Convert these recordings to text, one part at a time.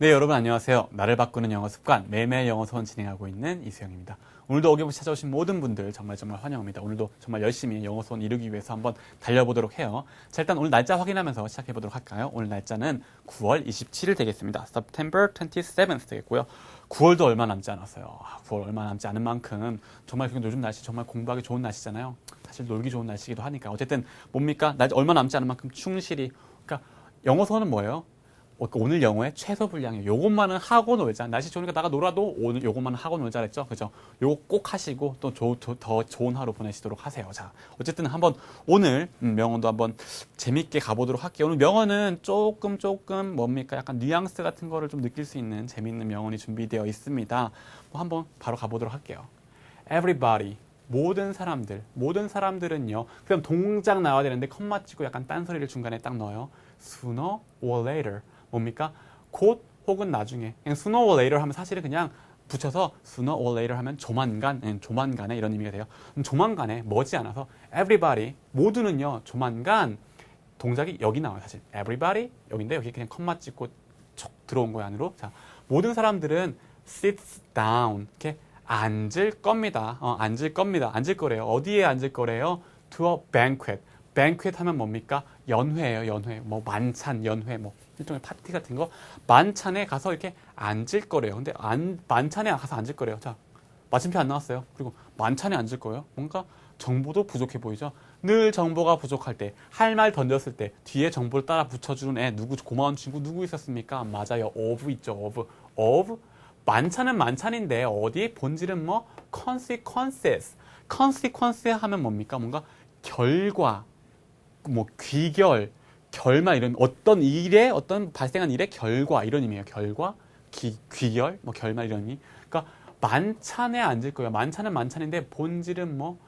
네, 여러분 안녕하세요. 나를 바꾸는 영어 습관 매일매일 영어 수원 진행하고 있는 이수영입니다. 오늘도 어김없이 찾아오신 모든 분들 정말 정말 환영합니다. 오늘도 정말 열심히 영어 수원 이루기 위해서 한번 달려보도록 해요. 자, 일단 오늘 날짜 확인하면서 시작해 보도록 할까요? 오늘 날짜는 9월 27일 되겠습니다. September 27th 되겠고요. 9월도 얼마 남지 않았어요. 아, 9월 얼마 남지 않은 만큼 정말 요즘 날씨 정말 공부하기 좋은 날씨잖아요. 사실 놀기 좋은 날씨기도 하니까 어쨌든 뭡니까? 날 얼마 남지 않은 만큼 충실히 그러니까 영어 수원은 뭐예요? 어, 그 오늘 영어의 최소 분량이에요. 요것만은 하고 놀자. 날씨 좋으니까 나가 놀아도 오늘 요것만은 하고 놀자 그랬죠. 그죠? 요거 꼭 하시고 또 더 좋은 하루 보내시도록 하세요. 자, 어쨌든 한번 오늘 음, 명언도 한번 재밌게 가보도록 할게요. 오늘 명언은 조금 조금 뭡니까? 약간 뉘앙스 같은 거를 좀 느낄 수 있는 재밌는 명언이 준비되어 있습니다. 뭐 한번 바로 가보도록 할게요. Everybody. 모든 사람들, 모든 사람들은요. 그럼 동작 나와야 되는데 컴마 찍고 약간 딴소리를 중간에 딱 넣어요. Sooner or later. 뭡니까? 곧 혹은 나중에. sooner or later 하면 사실은 그냥 붙여서 sooner or later 하면 조만간, 예, 조만간에 이런 의미가 돼요. 조만간에 머지않아서 everybody 모두는요 조만간 동작이 여기 나와요 사실 everybody 여기인데 여기 그냥 컴마 찍고 촉 들어온 거예요 안으로. 자 모든 사람들은 sits down 이렇게 앉을 겁니다. 어, 앉을 겁니다. 앉을 거래요. 어디에 앉을 거래요? to a banquet. Banquet 하면 뭡니까? 연회예요, 연회. 뭐 만찬, 연회, 뭐 일종의 파티 같은 거 만찬에 가서 이렇게 앉을 거래요. 근데 안, 만찬에 가서 앉을 거래요. 자, 마침표 안 나왔어요. 그리고 만찬에 앉을 거예요. 뭔가 정보도 부족해 보이죠. 늘 정보가 부족할 때, 할 말 던졌을 때 뒤에 정보를 따라 붙여주는 애 누구 고마운 친구 누구 있었습니까? 맞아요. of 있죠. of. of 만찬은 만찬인데 어디 본질은 뭐 consequences. consequence 하면 뭡니까? 뭔가 결과, 뭐 귀결, 결말 이런 어떤 일에 어떤 발생한 일의 결과 이런 의미예요. 결과, 기, 귀결, 뭐 결말 이런 의미. 그러니까 만찬에 앉을 거예요. 만찬은 만찬인데 본질은 뭐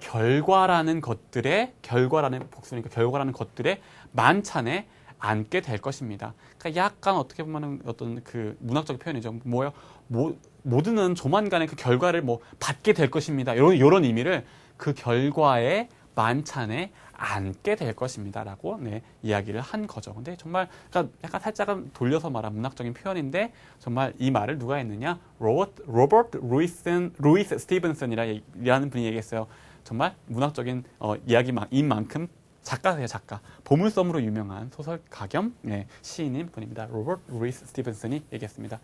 결과라는 것들의 결과라는 복수니까 결과라는 것들의 만찬에 앉게 될 것입니다. 그러니까 약간 어떻게 보면은 어떤 그 문학적 표현이죠. 뭐요? 모, 모두는 조만간에 그 결과를 뭐 받게 될 것입니다. 이런 이런 의미를 그 결과의 만찬에 앉게 될 것입니다라고 네, 이야기를 한 거죠. 근데 정말 그러니까 약간 살짝은 돌려서 말한 문학적인 표현인데 정말 이 말을 누가 했느냐? 로버트 로버트 루이슨 루이스 스티븐슨이라는 분이 얘기했어요. 정말 문학적인 어, 이야기인 만큼 작가세요, 작가. 보물섬으로 유명한 소설가 겸 네, 시인인 분입니다. 로버트 루이스 스티븐슨이 얘기했습니다.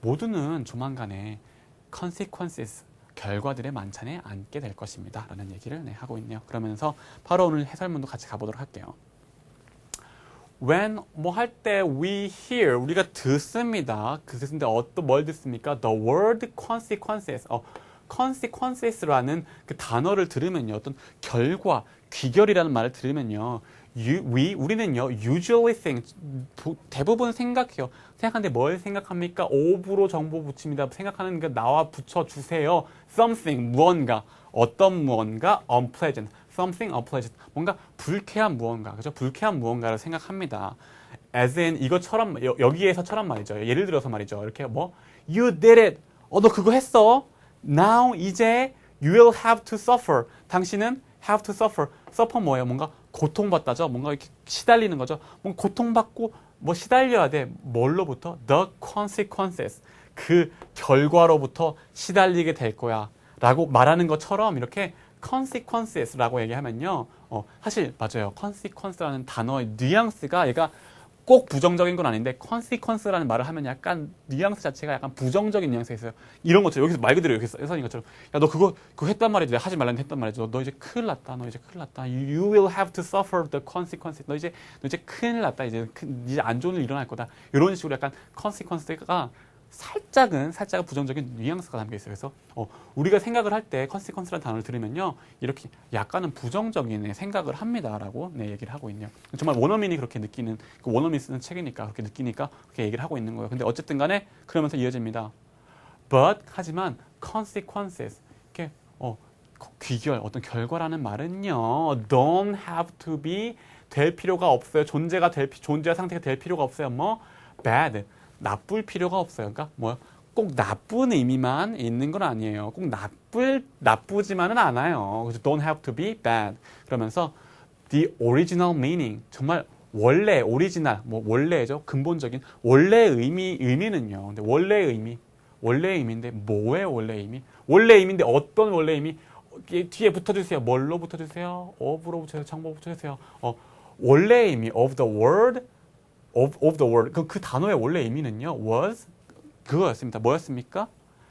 모두는 조만간에 consequences 결과들의 만찬에 앉게 될 것입니다. 라는 얘기를 네, 하고 있네요. 그러면서 바로 오늘 해설문도 같이 가보도록 할게요. when 뭐 할 때 we hear 우리가 듣습니다. 그 듣는데 어떤 뭘 듣습니까? the word consequences 어, consequences라는 그 단어를 들으면요. 어떤 결과, 귀결이라는 말을 들으면요. You, we, 우리는요, usually think, 대부분 생각해요. 생각하는데 뭘 생각합니까? of로 정보 붙입니다. 생각하는 게 나와 붙여주세요. something, 무언가. 어떤 무언가, unpleasant. something unpleasant. 뭔가 불쾌한 무언가. 그죠? 불쾌한 무언가를 생각합니다. as in, 이것처럼, 여 기에서처럼 말이죠. 예를 들어서 말이죠. 이렇게 뭐, you did it. 어, 너 그거 했어. Now, 이제, you will have to suffer. 당신은 have to suffer. suffer 뭐예요? 뭔가 고통받다죠. 뭔가 이렇게 시달리는 거죠. 뭔가 고통받고 뭐 시달려야 돼. 뭘로부터? The consequences. 그 결과로부터 시달리게 될 거야. 라고 말하는 것처럼 이렇게 consequences라고 얘기하면요. 어, 사실 맞아요. consequence라는 단어의 뉘앙스가 얘가 꼭 부정적인 건 아닌데 consequence라는 말을 하면 약간 뉘앙스 자체가 약간 부정적인 뉘앙스가 있어요. 이런 것처럼 여기서 말 그대로 여기서 예선인 것처럼 야 너 그거 그거 했단 말이지. 내가 하지 말라는 했단 말이지. 너, 너 이제 큰일 났다. 너 이제 큰일 났다. You will have to suffer the consequences. 너 이제 너 이제 큰일 났다. 이제 큰, 이제 안 좋은 일 일어날 거다. 이런 식으로 약간 consequence가 살짝은 살짝은 부정적인 뉘앙스가 담겨 있어요. 그래서 어, 우리가 생각을 할 때 컨시퀀스라는 단어를 들으면요 이렇게 약간은 부정적인 생각을 합니다라고 네, 얘기를 하고 있네요. 정말 원어민이 그렇게 느끼는 그 원어민 쓰는 책이니까 그렇게 느끼니까 그렇게 얘기를 하고 있는 거예요. 근데 어쨌든 간에 그러면서 이어집니다. But 하지만 consequences 이렇게 어, 귀결 어떤 결과라는 말은요 don't have to be 될 필요가 없어요. 존재가 될 존재 상태가 될 필요가 없어요. 뭐 bad 나쁠 필요가 없어요. 그러니까 뭐요? 꼭 나쁜 의미만 있는 건 아니에요. 꼭 나쁠 나쁘지만은 않아요. 그래서 don't have to be bad. 그러면서 the original meaning 정말 원래 오리지널 뭐 원래죠 근본적인 원래 의미 의미는요. 근데 원래 의미 원래 의미인데 뭐의 원래 의미? 원래 의미인데 어떤 원래 의미? 뒤에 붙여주세요. 뭘로 붙여주세요? of로 붙여주세요. 정보 붙여주세요. 어, 원래 의미 of the word of, of the word 그, 그 단어의 원래 의미는요 was 그거였습니다. 뭐였습니까?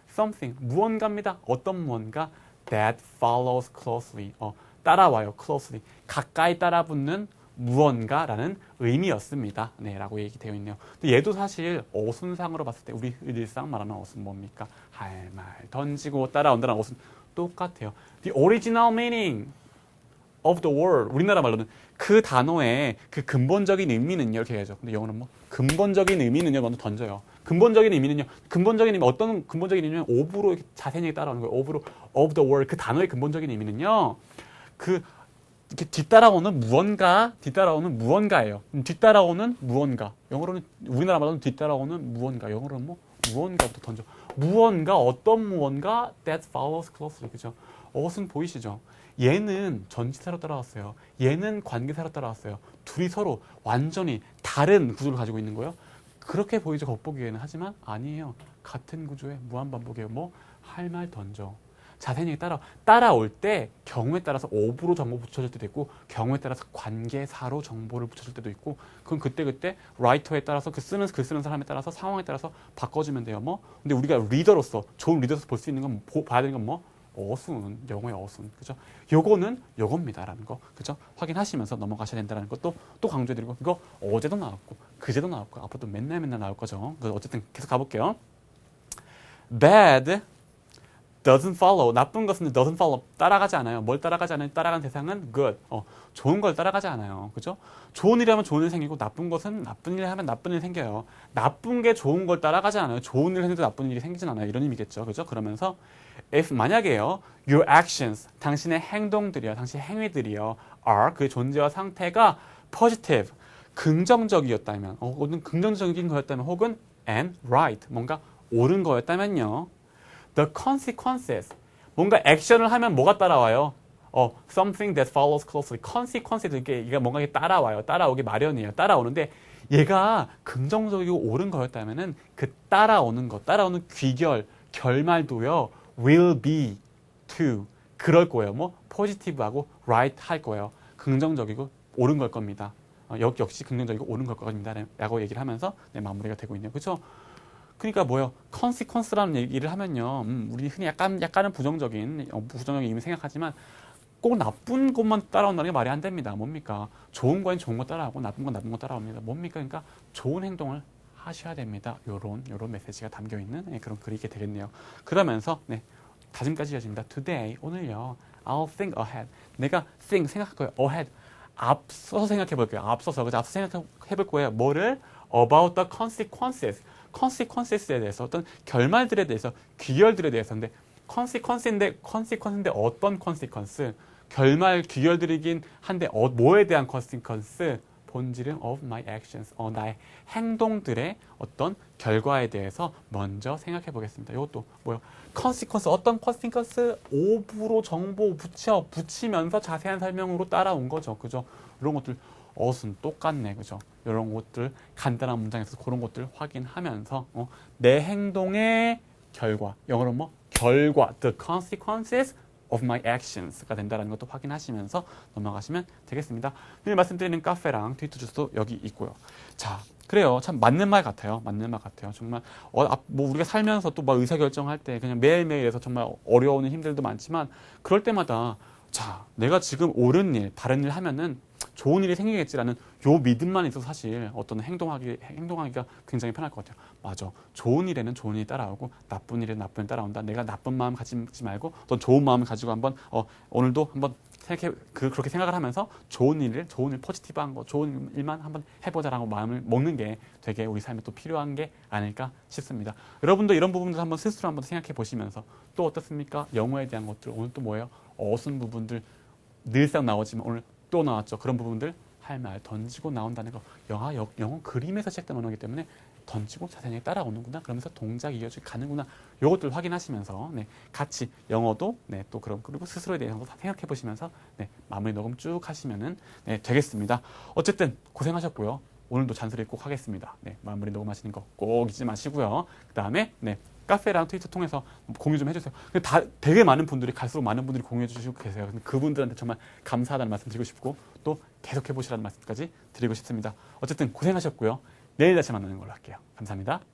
something 무언가입니다. 어떤 무언가 that follows closely 어, 따라와요. closely 가까이 따라붙는 무언가라는 의미였습니다. 네, 라고 얘기되어 있네요. 근데 얘도 사실 어순상으로 봤을 때 우리 일상 말하는 어순 뭡니까? 할 말 던지고 따라온다는 어순 똑같아요. The original meaning of the word 우리나라 말로는 그 단어의 그 근본적인 의미는요 이렇게 해야죠. 근데 영어는 뭐 근본적인 의미는요 먼저 던져요. 근본적인 의미는요. 근본적인 의미 어떤 근본적인 의미는 of로 자세히 따라오는 거예요. of로 of the word 그 단어의 근본적인 의미는요. 그 이렇게 뒤따라오는 무언가, 뒤따라오는 무언가예요. 음, 뒤따라오는 무언가. 영어로는 우리나라 말로는 뒤따라오는 무언가. 영어로는 뭐 무언가부터 던져. 무언가 어떤 무언가 that follows closely 그죠? 어순 보이시죠? 얘는 전치사로 따라왔어요. 얘는 관계사로 따라왔어요. 둘이 서로 완전히 다른 구조를 가지고 있는 거예요. 그렇게 보이죠 겉보기에는 하지만 아니에요. 같은 구조의 무한 반복이에요. 뭐 할 말 던져. 자세히 따라 따라올 때 경우에 따라서 of로 정보 붙여줄 때도 있고 경우에 따라서 관계사로 정보를 붙여줄 때도 있고 그건 그때 그때 라이터에 따라서 그 쓰는 글 쓰는 사람에 따라서 상황에 따라서 바꿔주면 돼요. 뭐 근데 우리가 리더로서 좋은 리더로서 볼 수 있는 건 보- 봐야 되는 건 뭐 어순 영어의 어순 그죠? 요거는 요겁니다라는 거 그죠? 확인하시면서 넘어가셔야 된다는 것도 또 강조해드리고 이거 어제도 나왔고 그제도 나왔고 앞으로도 맨날 맨날 나올 거죠. 어쨌든 계속 가볼게요. bad doesn't follow 나쁜 것은 doesn't follow 따라가지 않아요. 뭘 따라가지 않아요? 따라가는 대상은 good 어, 좋은 걸 따라가지 않아요. 그죠? 좋은 일이 하면 좋은 일 생기고 나쁜 것은 나쁜 일 하면 나쁜 일 생겨요. 나쁜 게 좋은 걸 따라가지 않아요. 좋은 일 해도 나쁜 일이 생기진 않아요. 이런 의미겠죠. 그죠? 그러면서 if 만약에요 your actions 당신의 행동들이요, 당신의 행위들이요 are 그 존재와 상태가 positive 긍정적이었다면, 어, 혹은 긍정적인 거였다면, 혹은 and right 뭔가 옳은 거였다면요. The consequences 뭔가 액션을 하면 뭐가 따라와요? 어, something that follows closely. consequences 이게 뭔가 이게 따라와요. 따라오기 마련이에요. 따라오는데 얘가 긍정적이고 옳은 거였다면은 그 따라오는 것, 따라오는 귀결, 결말도요. will be to 그럴 거예요. 뭐 positive하고 right 할 거예요. 긍정적이고 옳은 걸 겁니다. 어, 역, 역시 긍정적이고 옳은 걸 겁니다. 라고 얘기를 하면서 네, 마무리가 되고 있네요. 그렇죠? 그러니까 뭐요? 컨시퀀스라는 얘기를 하면요. 음, 우리 흔히 약간 약간은 부정적인 어, 부정적인 의미 생각하지만 꼭 나쁜 것만 따라온다는 게 말이 안 됩니다. 뭡니까? 좋은 거엔 좋은 거 따라하고 나쁜 건 나쁜 거 따라옵니다. 뭡니까? 그러니까 좋은 행동을 하셔야 됩니다. 요런 요런 메시지가 담겨 있는 네, 그런 글이 게 되겠네요. 그러면서 네, 다짐까지 이어집니다. Today 오늘요. I'll think ahead. 내가 think 생각할 거예요. ahead. 앞서서 생각해 볼 거예요. 앞서서 그죠? 앞서 생각해 볼 거예요. 뭐를 about the consequences. Consequences에 대해서 어떤 결말들에 대해서 귀결들에 대해서 근데 consequence인데 consequence인데 어떤 consequence? 결말 귀결들이긴 한데 어, 뭐에 대한 consequence? 본질은 of my actions, 어, 나의 행동들의 어떤 결과에 대해서 먼저 생각해 보겠습니다. 이것도 뭐요? consequence 어떤 consequence? of로 정보 붙여 붙이면서 자세한 설명으로 따라온 거죠. 그죠? 이런 것들 어순 똑같네, 그죠? 이런 것들 간단한 문장에서 그런 것들 확인하면서 어, 내 행동의 결과, 영어로 뭐 결과, the consequences of my actions가 된다는 것도 확인하시면서 넘어가시면 되겠습니다. 늘 말씀드리는 카페랑 트위터 주소 여기 있고요. 자, 그래요. 참 맞는 말 같아요. 맞는 말 같아요. 정말 어, 앞- 뭐 우리가 살면서 또 막 의사 결정할 때 그냥 매일매일에서 정말 어려운 힘들도 많지만 그럴 때마다 자, 내가 지금 옳은 일, 바른 일 하면은 좋은 일이 생기겠지라는 요 믿음만 있어서 사실 어떤 행동하기 행동하기가 굉장히 편할 것 같아요. 맞아. 좋은 일에는 좋은 일이 따라오고 나쁜 일에는 나쁜 일이 따라온다. 내가 나쁜 마음 가지지 말고 어떤 좋은 마음을 가지고 한번 어, 오늘도 한번 생각해 그 그렇게 생각을 하면서 좋은 일을 좋은 일 포지티브한 거 좋은 일만 한번 해보자라고 마음을 먹는 게 되게 우리 삶에 또 필요한 게 아닐까 싶습니다. 여러분도 이런 부분들 한번 스스로 한번 생각해 보시면서 또 어떻습니까? 영어에 대한 것들 오늘 또 뭐예요? 어순 부분들 늘상 나오지만 오늘 또 나왔죠. 그런 부분들 할 말 던지고 나온다는 거. 영화 역- 영어 그림에서 시작된 언어이기 때문에 던지고 자세히 따라오는구나. 그러면서 동작이 이어지게 가는구나. 요것들 확인하시면서 네, 같이 영어도 네, 또 그런 그리고 스스로에 대해서 생각해 보시면서 네, 마무리 녹음 쭉 하시면은 네, 되겠습니다. 어쨌든 고생하셨고요. 오늘도 잔소리 꼭 하겠습니다. 네, 마무리 녹음하시는 거 꼭 잊지 마시고요. 그 다음에 네, 카페랑 트위터 통해서 공유 좀 해주세요. 근데 다 되게 많은 분들이 갈수록 많은 분들이 공유해 주시고 계세요. 그분들한테 정말 감사하다는 말씀 드리고 싶고 또 계속해 보시라는 말씀까지 드리고 싶습니다. 어쨌든 고생하셨고요. 내일 다시 만나는 걸로 할게요. 감사합니다.